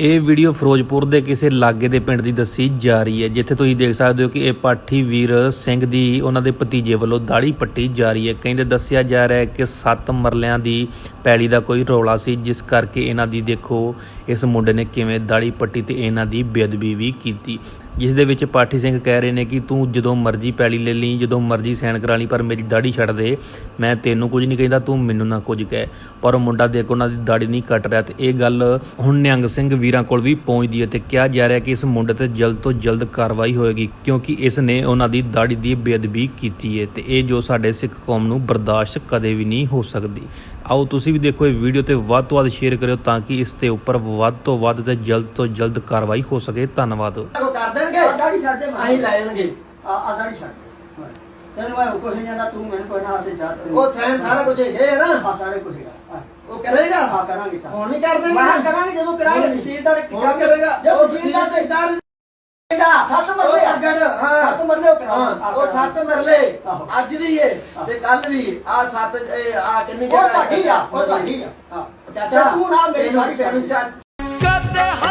ਇਹ ਵੀਡੀਓ ਫਿਰੋਜ਼ਪੁਰ ਦੇ ਕਿਸੇ ਲਾਗੇ ਦੇ ਪਿੰਡ ਦੀ ਦੱਸੀ ਜਾ ਰਹੀ ਹੈ, ਜਿੱਥੇ ਤੁਸੀਂ ਦੇਖ ਸਕਦੇ ਹੋ ਕਿ ਇਹ ਪਾਠੀ ਵੀਰ ਸਿੰਘ ਦੀ ਉਹਨਾਂ ਦੇ ਭਤੀਜੇ ਵੱਲੋਂ ਦਾੜੀ ਪੱਟੀ ਜਾ ਰਹੀ ਹੈ। ਕਹਿੰਦੇ ਦੱਸਿਆ ਜਾ ਰਿਹਾ ਹੈ ਕਿ ਸੱਤ ਮਰਲਿਆਂ ਦੀ ਪੈਲੀ ਦਾ ਕੋਈ ਰੌਲਾ ਸੀ, ਜਿਸ ਕਰਕੇ ਇਹਨਾਂ ਦੀ ਦੇਖੋ ਇਸ ਮੁੰਡੇ ਨੇ ਕਿਵੇਂ ਦਾੜੀ ਪੱਟੀ ਤੇ ਇਹਨਾਂ ਦੀ ਬੇਅਦਬੀ ਵੀ ਕੀਤੀ। ਜਿਸ ਦੇ ਵਿੱਚ ਪਾਠੀ ਸਿੰਘ ਕਹਿ ਰਹੇ ਨੇ ਕਿ ਤੂੰ ਜਦੋਂ ਮਰਜ਼ੀ ਪੈਲੀ ਲੈ ਲਈ, ਜਦੋਂ ਮਰਜ਼ੀ ਸਾਈਨ ਕਰਾ ਲਈ, ਪਰ ਮੇਰੀ ਦਾੜੀ ਛੱਡ ਦੇ। ਮੈਂ ਤੈਨੂੰ ਕੁਝ ਨਹੀਂ ਕਹਿੰਦਾ, ਤੂੰ ਮੈਨੂੰ ਨਾ ਕੁਝ ਕਹਿ। ਪਰ ਉਹ ਮੁੰਡਾ ਦੇਖ ਉਹਨਾਂ ਦੀ ਦਾੜੀ ਨਹੀਂ ਕੱਟ ਰਿਹਾ ਤੇ ਇਹ ਗੱਲ ਹੁਣ ਨਿਹੰਗ ਸਿੰਘ ਵੀਰਾਂ ਕੋਲ ਵੀ ਪਹੁੰਚਦੀ ਹੈ ਤੇ ਕਿਹਾ ਜਾ ਰਿਹਾ ਕਿ ਇਸ ਮੁੰਡੇ ਤੇ ਜਲਦ ਤੋਂ ਜਲਦ ਕਾਰਵਾਈ ਹੋਏਗੀ, ਕਿਉਂਕਿ ਇਸ ਨੇ ਉਹਨਾਂ ਦੀ ਦਾੜੀ ਦੀ ਬੇਅਦਬੀ ਕੀਤੀ ਹੈ ਤੇ ਇਹ ਜੋ ਸਾਡੇ ਸਿੱਖ ਕੌਮ ਨੂੰ ਬਰਦਾਸ਼ਤ ਕਦੇ ਵੀ ਨਹੀਂ ਹੋ ਸਕਦੀ। ਆਓ ਤੁਸੀਂ ਵੀ ਦੇਖੋ ਇਹ ਵੀਡੀਓ ਤੇ ਵੱਧ ਤੋਂ ਵੱਧ ਸ਼ੇਅਰ ਕਰਿਓ ਤਾਂ ਕਿ ਇਸ ਤੇ ਉੱਪਰ ਵੱਧ ਤੋਂ ਵੱਧ ਤੇ ਜਲਦ ਤੋਂ ਜਲਦ ਕਾਰਵਾਈ ਹੋ ਸਕੇ। ਧੰਨਵਾਦ। ਕਰ ਦੇਣਗੇ? ਆ ਦਾੜੀ ਛੱਡ ਦੇ ਅਸੀਂ ਲੈ ਜਾਣਗੇ। ਆ ਆ ਦਾੜੀ ਛੱਡ ਦੇ। ਤੈਨੂੰ ਮੈਂ ਕੁਝ ਨਹੀਂ ਜਾਂਦਾ ਤੂੰ ਮੈਨੂੰ ਕੋਈ ਨਾ ਆਸੇ ਜਾ ਉਹ ਸੈਨ ਸਾਰਾ ਕੁਝ ਹੈਗੇ ਹੈ ਨਾ? ਆ ਸਾਰੇ ਕੁਝ ਹੈਗਾ। ਉਹ ਕਰੇਗਾ? ਆ ਕਰਾਂਗੇ ਚੱਲ। ਹੁਣ ਨਹੀਂ ਕਰ ਮੈਂ ਕਿਹਾ ਕਰਾਂਗੇ ਜਦੋਂ ਕਰਾਂਗੇ ਤਹਿਸੀਲਦਾਰ ਹੁਣ ਕਰੇਗਾ? ਜਦੋਂ ਤਹਿਸੀਲਦਾਰ ਤੇ ਦਾੜ ਸੱਤ ਮਰਲੇ ਆ। ਹਾਂ। ਸੱਤ ਮਰਲੇ ਉਹ। ਹਾਂ, ਉਹ ਸੱਤ ਮਰਲੇ। ਅੱਜ ਵੀ ਏ ਤੇ ਕੱਲ ਵੀ ਆ ਸੱਤ ਆ ਕਿੰਨੀ ਉਹ ਜਗ੍ਹਾ ਤੁਹਾਡੀ ਆ ਉਹ ਤੁਹਾਡੀ ਆ। ਹਾਂ। ਚਾਚਾ ਤੂੰ ਨਾ ਮੇਰੀ। ਚਾਚਾ